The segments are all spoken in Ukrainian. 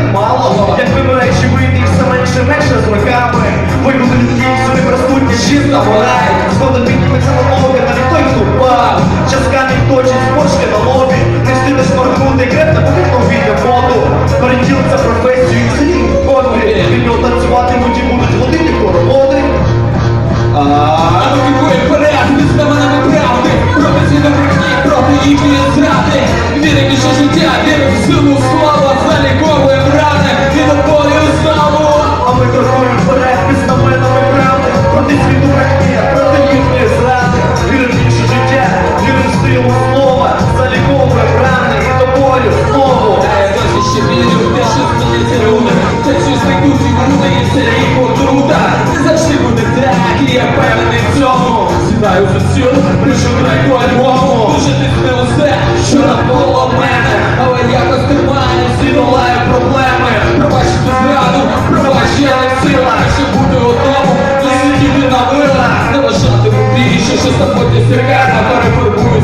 так мало. Як вибираючи вийти все менше менше з роками. Вибули людські собі простуть, чисто мораль. Згодом підніметься на ноги, та не той, хто впав. Час камінь точить, споршки на лобі. Не встигнеш моргнути, крепко повільно війде воду. Переділиться професію і селі конві. Від нього танцюватимуть і будуть водити хороводи. А ну кікує вперед, виставленими правди Проти світу брехні, проти їхньої зради Віри більше життя, віри в силу Це щось знайдуть і це Не завжди буде так, і я впевнений в цьому. Сідаю за стіл, пишу треку альбому. Дуже тисне усе, що навколо мене. Але якось тримаюсь і долаю проблеми. Пробач ту зраду, пробач я не в сила Щоб бути одному, не сидіти на вила. Не вважати в більше, що самотність сирена Перефарбує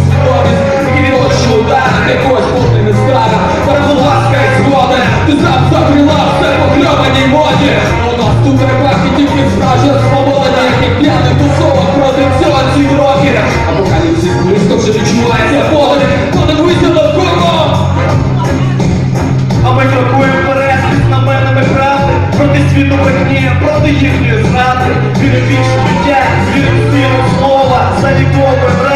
грьованій У нас тут рибаки тільки справжня свобода Ніяких п'яних тусовок проти цього ці роки Апокаліпсис близько вже відчувається подих Подивися навколо А ми крокуємо вперед під знаменами правди Проти світу брехні, проти їхньої зради Віримо в інше життя, віримо в слова Заліковує рани і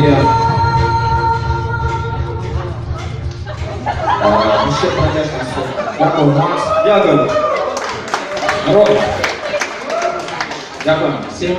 Ну, ще пройдеш на. Дякую, Макс. Дякую. Народ. Дякую всім.